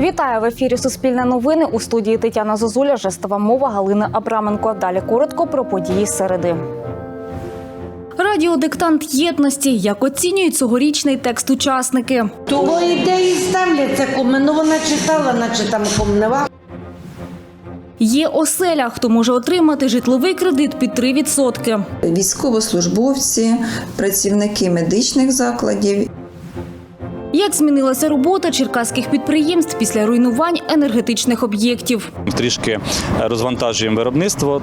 Вітаю в ефірі Суспільне новини у студії Тетяна Зозуля, жестова мова Галина Абраменко. Далі коротко про події середи. Радіодиктант єдності. Як оцінюють цьогорічний текст учасники? Того ідеї ставляться, ну вона читала, наче там комнева. Є оселя, хто може отримати житловий кредит під 3%. військовослужбовці, працівники медичних закладів. Як змінилася робота черкаських підприємств після руйнувань енергетичних об'єктів? трішки розвантажуємо виробництво.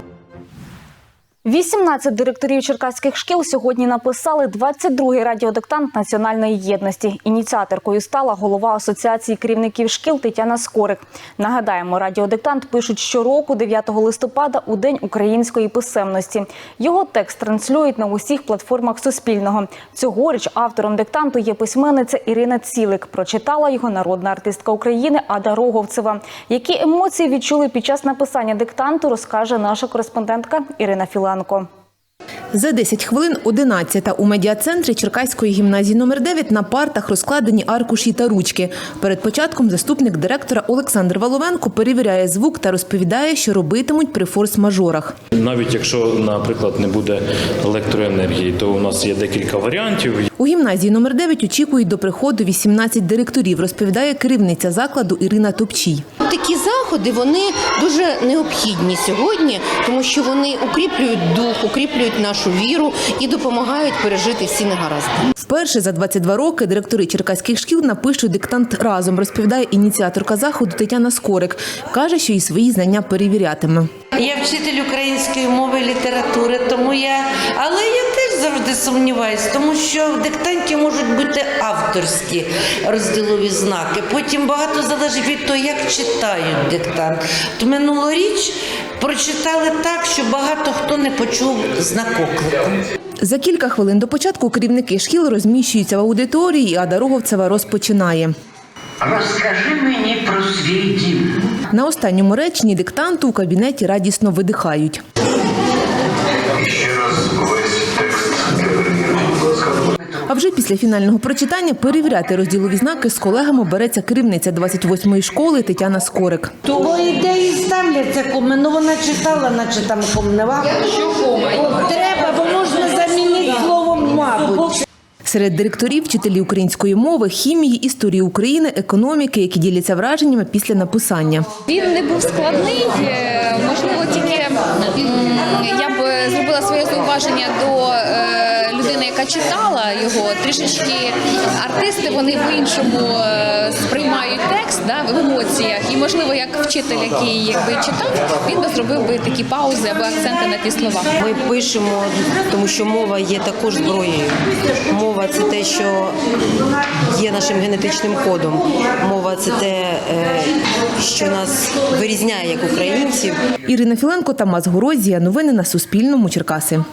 18 директорів черкаських шкіл сьогодні написали 22-й радіодиктант національної єдності. Ініціаторкою стала голова асоціації керівників шкіл Тетяна Скорик. Нагадаємо, радіодиктант пишуть щороку, 9 листопада, у день української писемності. Його текст транслюють на усіх платформах Суспільного. Цьогоріч автором диктанту є письменниця Ірина Цілик. Прочитала його народна артистка України Ада Роговцева. Які емоції відчули під час написання диктанту, розкаже наша кореспондентка Ірина Філанко. За 10 хвилин 11 у медіа-центрі Черкаської гімназії номер 9 на партах розкладені аркуші та ручки. Перед початком заступник директора Олександр Воловенко перевіряє звук та розповідає, що робитимуть при форс-мажорах. Навіть якщо, наприклад, не буде електроенергії, то у нас є декілька варіантів. У гімназії номер 9 очікують до приходу 18 директорів, розповідає керівниця закладу Ірина Топчій. Такі заходи вони дуже необхідні сьогодні, тому що вони укріплюють дух, укріплюють нашу віру і допомагають пережити всі негаразди. Вперше за 22 роки директори черкаських шкіл напишуть диктант разом, розповідає ініціаторка заходу Тетяна Скорик. Каже, що і свої знання перевірятиме. Я вчитель української мови і літератури, тому я. Але я теж завжди сумніваюсь, тому що в диктанті можуть бути авторські розділові знаки. Потім багато залежить від того, як читають диктант. То минулоріч прочитали так, що багато хто не почув знак оклику. За кілька хвилин до початку керівники шкіл розміщуються в аудиторії, а дороговцева розпочинає. Розкажи мені про свій дім. На останньому реченні диктанту у кабінеті радісно видихають. Після фінального прочитання перевіряти розділові знаки з колегами береться керівниця 28-ї школи Тетяна Скорик. Того ідеї ставляться, кому ну вона читала, наче там комнева. Треба, бо можна замінити словом мабуть. Серед директорів вчителі української мови, хімії, історії України, економіки, які діляться враженнями після написання. Він не був складний. е, Можливо, тільки я б зробила своє зауваження до е, людини, яка читала його. Трішечки артисти вони по-іншому е, сприймають текст да, в емоціях. І можливо, як вчитель, який якби читав, він би зробив би такі паузи або акценти на ті слова. Ми пишемо, тому що мова є також зброєю. Мова це те, що є нашим генетичним кодом. Мова це те, е, що нас вирізняє як українців. Ірина Філенко, Тамас Горозія. Новини на Суспільному. Черкаси.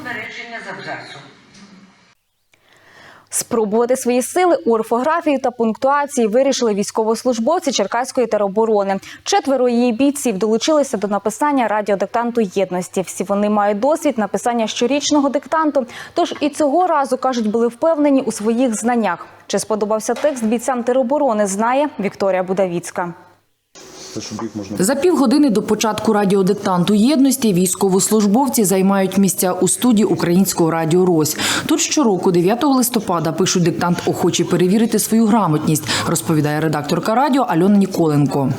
Спробувати свої сили у орфографії та пунктуації вирішили військовослужбовці Черкаської тероборони. Четверо її бійців долучилися до написання радіодиктанту єдності. Всі вони мають досвід написання щорічного диктанту. Тож і цього разу кажуть, були впевнені у своїх знаннях. Чи сподобався текст бійцям тероборони? Знає Вікторія Будавіцька. За півгодини до початку радіодиктанту єдності військовослужбовці займають місця у студії українського радіо Рось. Тут щороку, 9 листопада, пишуть диктант охочі перевірити свою грамотність, розповідає редакторка радіо Альона Ніколенко.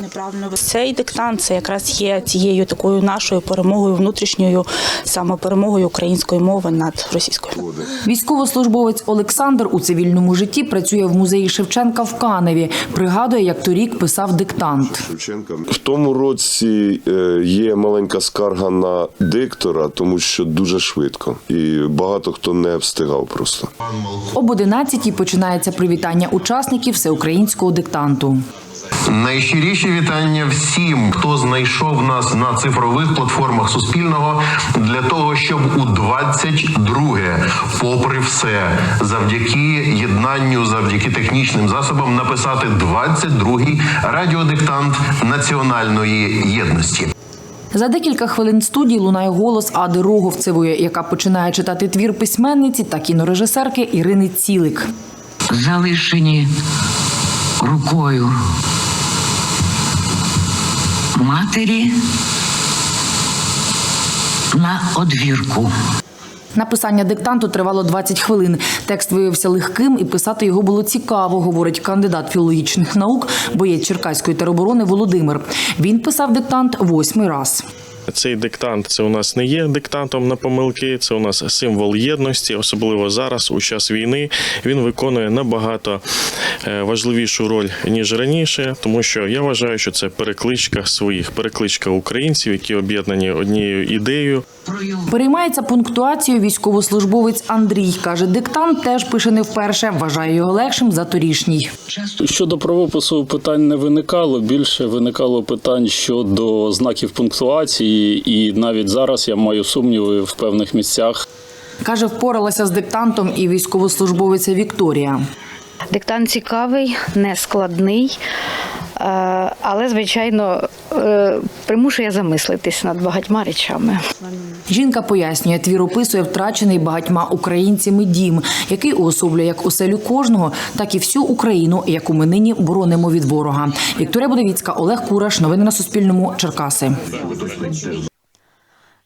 Цей диктант це якраз є цією такою нашою перемогою, внутрішньою саме перемогою української мови над російською. Військовослужбовець Олександр у цивільному житті працює в музеї Шевченка в Каневі. Пригадує, як торік писав диктант. В тому році е, є маленька скарга на диктора, тому що дуже швидко, і багато хто не встигав просто. Об 11-й починається привітання учасників всеукраїнського диктанту. Найщиріші вітання всім, хто знайшов нас на цифрових платформах Суспільного для того, щоб у 22-ге, попри все, завдяки єднанню, завдяки технічним засобам, написати 22-й радіодиктант національної єдності. За декілька хвилин студії лунає голос Ади Роговцевої, яка починає читати твір письменниці та кінорежисерки Ірини Цілик. Залишені рукою матері на одвірку. Написання диктанту тривало 20 хвилин. Текст виявився легким і писати його було цікаво, говорить кандидат філологічних наук, боєць Черкаської тероборони Володимир. Він писав диктант восьмий раз. Цей диктант це у нас не є диктантом на помилки, це у нас символ єдності, особливо зараз, у час війни. Він виконує набагато е, важливішу роль ніж раніше, тому що я вважаю, що це перекличка своїх, перекличка українців, які об'єднані однією ідеєю. Переймається пунктуацією військовослужбовець Андрій. Каже, диктант теж пише не вперше. Вважає його легшим за торішній. Щодо правопису питань не виникало. Більше виникало питань щодо знаків пунктуації, і навіть зараз я маю сумніви в певних місцях. Каже, впоралася з диктантом і військовослужбовиця Вікторія. Диктант цікавий, нескладний, але, звичайно, е, примушує замислитись над багатьма речами. Жінка пояснює, твір описує втрачений багатьма українцями дім, який уособлює як оселю кожного, так і всю Україну, яку ми нині боронимо від ворога. Вікторія Будовіцька, Олег Кураш. Новини на Суспільному. Черкаси.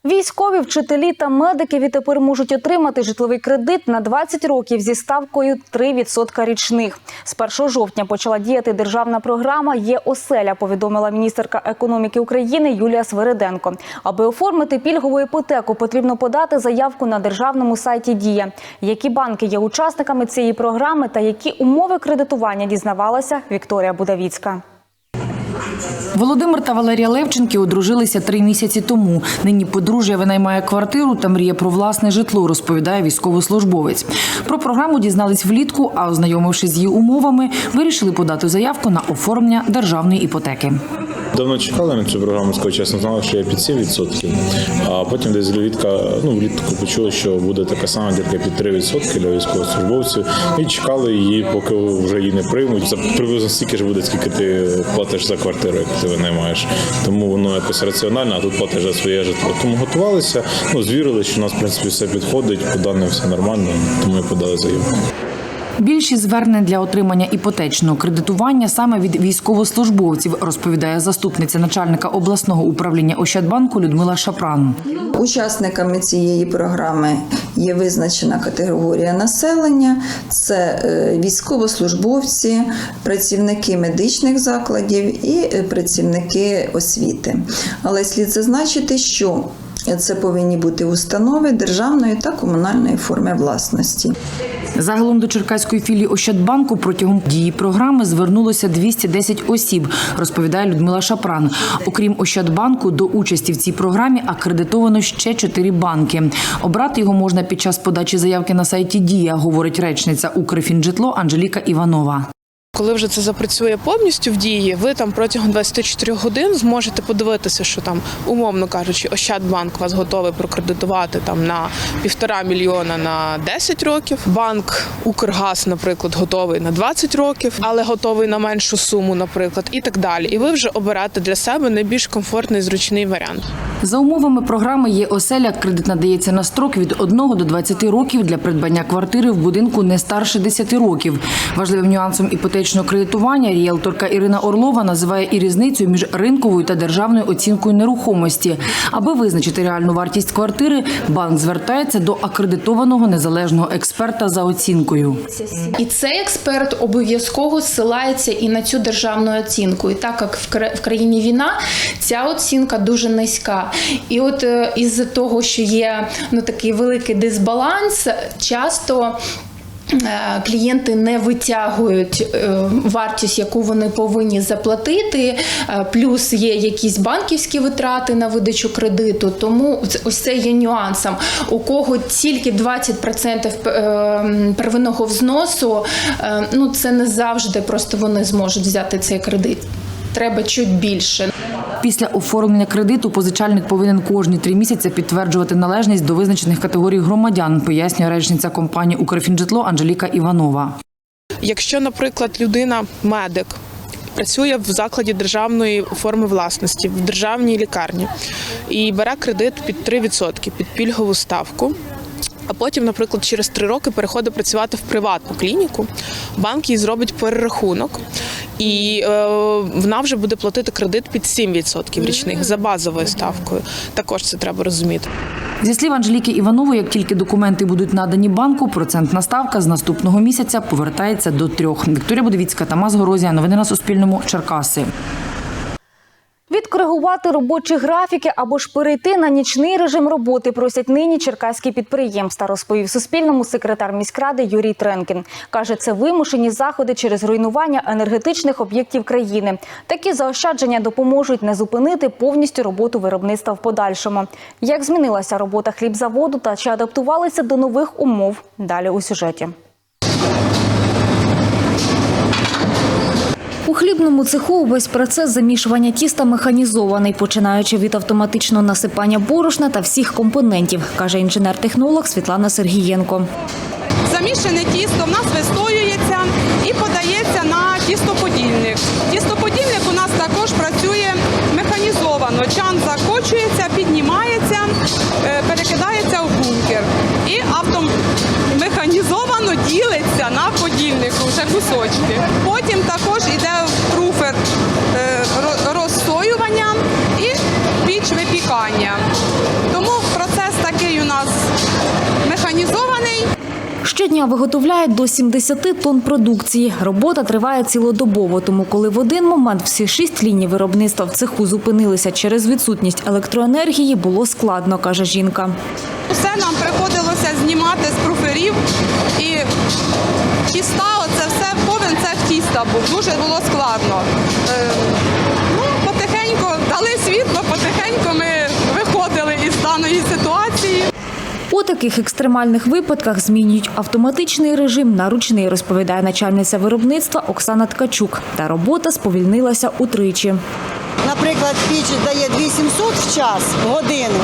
Військові, вчителі та медики відтепер можуть отримати житловий кредит на 20 років зі ставкою 3% річних. З 1 жовтня почала діяти державна програма «Є оселя», повідомила міністерка економіки України Юлія Свириденко. Аби оформити пільгову іпотеку, потрібно подати заявку на державному сайті «Дія». Які банки є учасниками цієї програми та які умови кредитування дізнавалася Вікторія Будавіцька. Володимир та Валерія Левченки одружилися три місяці тому. Нині подружжя винаймає квартиру та мріє про власне житло, розповідає військовослужбовець. Про програму дізнались влітку, а ознайомившись з її умовами, вирішили подати заявку на оформлення державної іпотеки. Давно чекали на цю програму, скажу чесно, знали, що я під 7%, а потім десь влітка, ну, влітку почули, що буде така сама дірка під 3% для військовослужбовців. І чекали її, поки вже її не приймуть. Це приблизно стільки ж буде, скільки ти платиш за квартиру, яку ти винаймаєш. Тому воно якось раціонально, а тут платиш за своє житло. Тому готувалися, ну, звірили, що у нас в принципі все підходить, по даним все нормально, тому і подали заявку. Більшість звернень для отримання іпотечного кредитування саме від військовослужбовців, розповідає заступниця начальника обласного управління Ощадбанку Людмила Шапран. Учасниками цієї програми є визначена категорія населення: це е, військовослужбовці, працівники медичних закладів і е, працівники освіти. Але слід зазначити, що це повинні бути установи державної та комунальної форми власності. Загалом до Черкаської філії Ощадбанку протягом дії програми звернулося 210 осіб, розповідає Людмила Шапран. Окрім Ощадбанку, до участі в цій програмі акредитовано ще чотири банки. Обрати його можна під час подачі заявки на сайті Дія, говорить речниця Укрфінжитло Анжеліка Іванова. Коли вже це запрацює повністю в дії, ви там протягом 24 годин зможете подивитися, що там, умовно кажучи, Ощадбанк вас готовий прокредитувати там на півтора мільйона на 10 років. Банк Укргаз, наприклад, готовий на 20 років, але готовий на меншу суму, наприклад, і так далі. І ви вже оберете для себе найбільш комфортний зручний варіант. За умовами програми є оселя. Кредит надається на строк від 1 до 20 років для придбання квартири в будинку не старше 10 років. Важливим нюансом іпотечного кредитування ріелторка Ірина Орлова називає і різницю між ринковою та державною оцінкою нерухомості. Аби визначити реальну вартість квартири, банк звертається до акредитованого незалежного експерта за оцінкою. І цей експерт обов'язково ссилається і на цю державну оцінку. І так як в країні війна, ця оцінка дуже низька. І от е, із-за того, що є ну такий великий дисбаланс, часто. Е, Клієнти не витягують е, вартість, яку вони повинні заплатити, е, плюс є якісь банківські витрати на видачу кредиту. Тому ось це є нюансом. У кого тільки 20% е, первинного взносу, ну це не завжди просто вони зможуть взяти цей кредит. Треба чуть більше. Після оформлення кредиту позичальник повинен кожні три місяці підтверджувати належність до визначених категорій громадян, пояснює речниця компанії Укрфінжитло Анжеліка Іванова. Якщо, наприклад, людина медик. Працює в закладі державної форми власності в державній лікарні і бере кредит під 3% під пільгову ставку. А потім, наприклад, через три роки переходить працювати в приватну клініку. Банк їй зробить перерахунок і е, вона вже буде платити кредит під 7% річних за базовою ставкою. Також це треба розуміти. Зі слів Анжеліки Іванової, як тільки документи будуть надані банку, процентна ставка з наступного місяця повертається до трьох. Вікторія Будовіцька, Тамас Горозія. Новини на Суспільному. Черкаси. Відкоригувати робочі графіки або ж перейти на нічний режим роботи просять нині черкаські підприємства, розповів Суспільному секретар міськради Юрій Тренкін. Каже, це вимушені заходи через руйнування енергетичних об'єктів країни. Такі заощадження допоможуть не зупинити повністю роботу виробництва в подальшому. Як змінилася робота хлібзаводу та чи адаптувалися до нових умов? Далі у сюжеті. У хлібному цеху увесь процес замішування тіста механізований, починаючи від автоматичного насипання борошна та всіх компонентів, каже інженер-технолог Світлана Сергієнко. Замішане тісто в нас вистоюється Щодня виготовляють до 70 тонн продукції. Робота триває цілодобово, тому коли в один момент всі шість ліній виробництва в цеху зупинилися через відсутність електроенергії, було складно, каже жінка. Все нам приходилося знімати з пруферів і тіста, оце все повен цех тіста був. Дуже було складно. Е, ну, потихеньку дали світло, потихеньку ми виходили із даної ситуації. У таких екстремальних випадках змінюють автоматичний режим на ручний, розповідає начальниця виробництва Оксана Ткачук. Та робота сповільнилася утричі. Наприклад, піч дає 2700 в час, годину,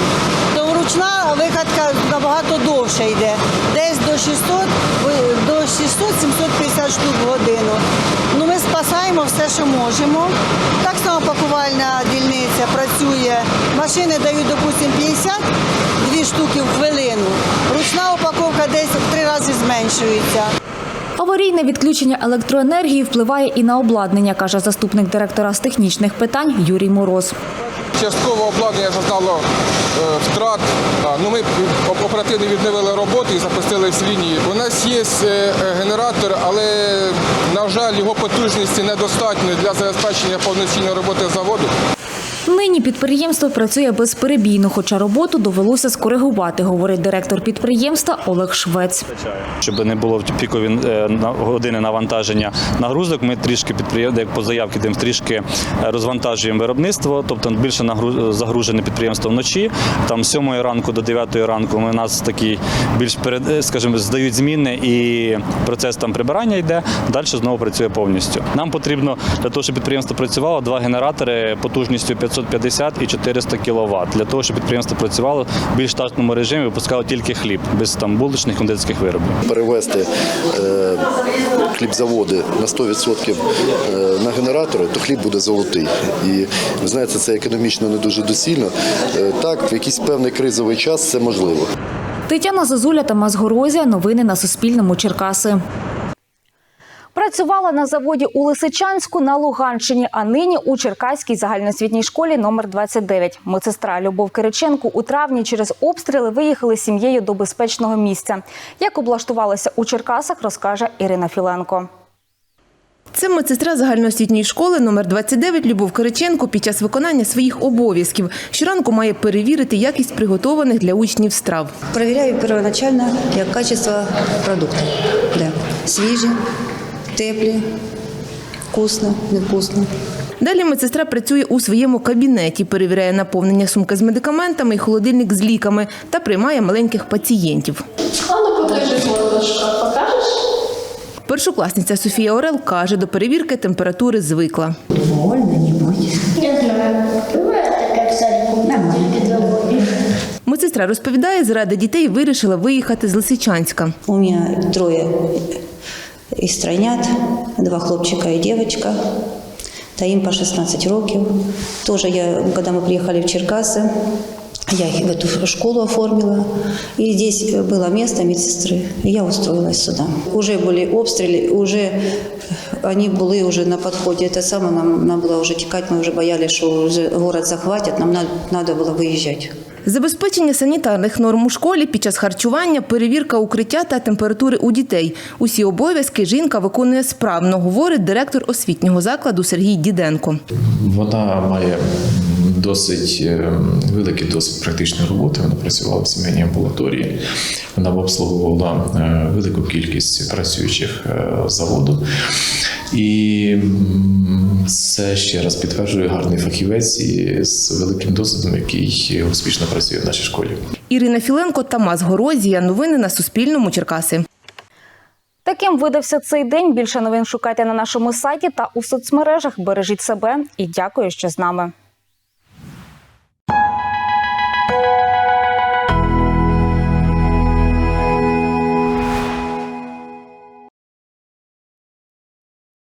то ручна викатка набагато довше йде. Десь до 600, ви- до 600-750 штук в годину. Спасаємо все, що можемо. Так само пакувальна дільниця працює. Машини дають, допустимо, 50 дві штуки в хвилину. Ручна упаковка десь в три рази зменшується. Аварійне відключення електроенергії впливає і на обладнання, каже заступник директора з технічних питань Юрій Мороз. Частково обладнання зазнало е, втрат. Ну, ми оперативно відновили роботу і запустили всі лінії. У нас є е, генератор, але, на жаль, його потужності недостатньо для забезпечення повноцінної роботи заводу. Нині підприємство працює безперебійно, хоча роботу довелося скоригувати, говорить директор підприємства Олег Швець. Щоб не було пікові е, години навантаження нагрузок, ми трішки підприємство, по заявці, тим трішки е, розвантажуємо виробництво, тобто більше загружене підприємство вночі. Там з 7 ранку до 9 ранку ми у нас такі більш перед, е, скажімо, здають зміни і процес там прибирання йде. Далі знову працює повністю. Нам потрібно для того, щоб підприємство працювало, два генератори потужністю 550 і 400 кВт, для того, щоб підприємство працювало в більш штатному режимі, випускало тільки хліб без там булочних кондитерських виробів. перевести е, хлібзаводи на 100% е, на генератори, то хліб буде золотий. І ви знаєте, це економічно не дуже доцільно. Е, так, в якийсь певний кризовий час це можливо. Тетяна Зазуля, Тамас Горозія. Новини на Суспільному. Черкаси. Працювала на заводі у Лисичанську на Луганщині, а нині у Черкаській загальноосвітній школі номер 29. Медсестра Любов Кириченко у травні через обстріли виїхали з сім'єю до безпечного місця. Як облаштувалася у Черкасах, розкаже Ірина Філенко. Це медсестра загальноосвітньої школи номер 29 Любов Кириченко під час виконання своїх обов'язків. Щоранку має перевірити якість приготованих для учнів страв. Проверяю первоначально як качество продукту. Да. Свіжі, теплі, вкусно, невкусно. Далі медсестра працює у своєму кабінеті, перевіряє наповнення сумки з медикаментами і холодильник з ліками та приймає маленьких пацієнтів. Ану, покажи горлышко. Покажеш? Першокласниця Софія Орел каже, до перевірки температури звикла. Я знаю. Бывает так, как в садику. Нормально. заводе. Медсестра розповідає, заради дітей вирішила виїхати з Лисичанська. У мене троє із тройнят, два хлопчика і дівчинка. Та їм по 16 років. Тоже я, коли ми приїхали в Черкаси, Я их в эту школу оформила, и здесь было место медсестры, и я устроилась сюда. Уже были обстрелы, уже они были уже на подходе. Это самое нам надо было уже текать, мы уже боялись, что уже город захватят, нам надо, надо было выезжать. Забезпечення санітарних норм у школі під час харчування, перевірка укриття та температури у дітей. Усі обов'язки жінка виконує справно, говорить директор освітнього закладу Сергій Діденко. Вона має досить е, великий досвід практичної роботи. Вона працювала в сімейній амбулаторії. Вона обслуговувала е, велику кількість працюючих е, заводу. І це ще раз підтверджує гарний фахівець і з великим досвідом, який успішно працює в нашій школі. Ірина Філенко, Тамас Горозія. Новини на Суспільному. Черкаси. Таким видався цей день. Більше новин шукайте на нашому сайті та у соцмережах. Бережіть себе і дякую, що з нами.